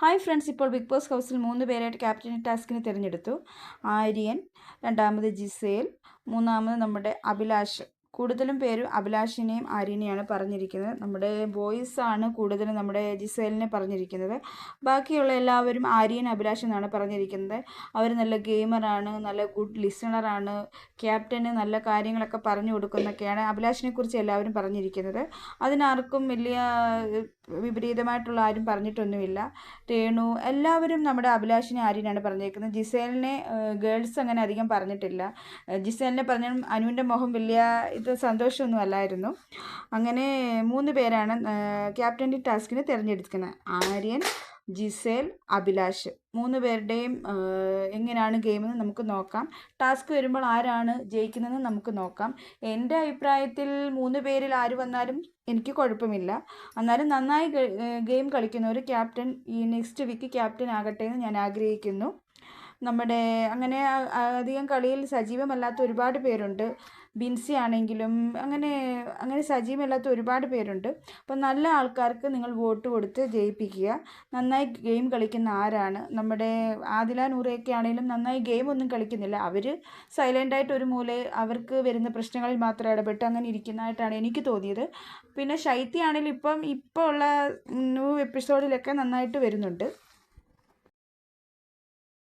Hi friends ഇപ്പോൾ big boss ഹൗസിൽ മൂന്ന് പേരായിട്ട് ക്യാപ്റ്റൻ ടാസ്കിന് തിരഞ്ഞെടുത്തു. ആര്യൻ രണ്ടാമത് ജിസേൽ മൂന്നാമത് നമ്മുടെ അഭിലാഷ്. കൂടുതലും പേരും അഭിലാഷിനെയും ആര്യനെയാണ് പറഞ്ഞിരിക്കുന്നത്. നമ്മുടെ ബോയ്സ് ആണ് കൂടുതലും നമ്മുടെ ജിസേലിനെ പറഞ്ഞിരിക്കുന്നത്. ബാക്കിയുള്ള എല്ലാവരും ആര്യൻ അഭിലാഷ് എന്നാണ് പറഞ്ഞിരിക്കുന്നത്. അവർ നല്ല ഗെയിമറാണ് നല്ല ഗുഡ് ലിസണറാണ് ക്യാപ്റ്റന് നല്ല കാര്യങ്ങളൊക്കെ പറഞ്ഞു കൊടുക്കുന്നൊക്കെയാണ് അഭിലാഷിനെ കുറിച്ച് എല്ലാവരും പറഞ്ഞിരിക്കുന്നത്. അതിനാർക്കും വലിയ വിപരീതമായിട്ടുള്ള ആരും പറഞ്ഞിട്ടൊന്നുമില്ല. രേണു എല്ലാവരും നമ്മുടെ അഭിലാഷിനെ ആര്യനാണ് പറഞ്ഞിരിക്കുന്നത്. ജിസേലിനെ ഗേൾസ് അങ്ങനെ അധികം പറഞ്ഞിട്ടില്ല. ജിസേലിനെ പറഞ്ഞാൽ അനുവിന്റെ മുഖം വലിയ ഇത് സന്തോഷമൊന്നും അല്ലായിരുന്നു. അങ്ങനെ മൂന്ന് പേരാണ് ക്യാപ്റ്റന്റെ ടാസ്കിന് തിരഞ്ഞെടുക്കുന്നത് ആര്യൻ ജിസേൽ അഭിലാഷ്. മൂന്ന് പേരുടെയും എങ്ങനെയാണ് ഗെയിമെന്ന് നമുക്ക് നോക്കാം. ടാസ്ക് വരുമ്പോൾ ആരാണ് ജയിക്കുന്നതെന്ന് നമുക്ക് നോക്കാം. എന്റെ അഭിപ്രായത്തിൽ മൂന്ന് പേരിൽ ആര് വന്നാലും എനിക്ക് കുഴപ്പമില്ല. എന്നാലും നന്നായി ഗെയിം കളിക്കുന്ന ഒരു ക്യാപ്റ്റൻ ഈ നെക്സ്റ്റ് വീക്ക് ക്യാപ്റ്റൻ ആകട്ടെ എന്ന് ഞാൻ ആഗ്രഹിക്കുന്നു. നമ്മുടെ അങ്ങനെ അധികം കളിയിൽ സജീവമല്ലാത്ത ഒരുപാട് പേരുണ്ട്. ബിൻസി ആണെങ്കിലും അങ്ങനെ അങ്ങനെ സജീവമല്ലാത്ത ഒരുപാട് പേരുണ്ട്. അപ്പോൾ നല്ല ആൾക്കാർക്ക് നിങ്ങൾ വോട്ട് കൊടുത്ത് ജയിപ്പിക്കുക. നന്നായി ഗെയിം കളിക്കുന്ന ആരാണ്? നമ്മുടെ ആദില നൂറയൊക്കെ ആണെങ്കിലും നന്നായി ഗെയിം ഒന്നും കളിക്കുന്നില്ല. അവർ സൈലന്റായിട്ട് ഒരു മൂല അവർക്ക് വരുന്ന പ്രശ്നങ്ങളിൽ മാത്രം ഇടപെട്ട് അങ്ങനെ ഇരിക്കുന്നതായിട്ടാണ് എനിക്ക് തോന്നിയത്. പിന്നെ ശൈത്യ ആണെങ്കിലും ഇപ്പം ഇപ്പോൾ ഉള്ള ന്യൂ എപ്പിസോഡിലൊക്കെ നന്നായിട്ട് വരുന്നുണ്ട്.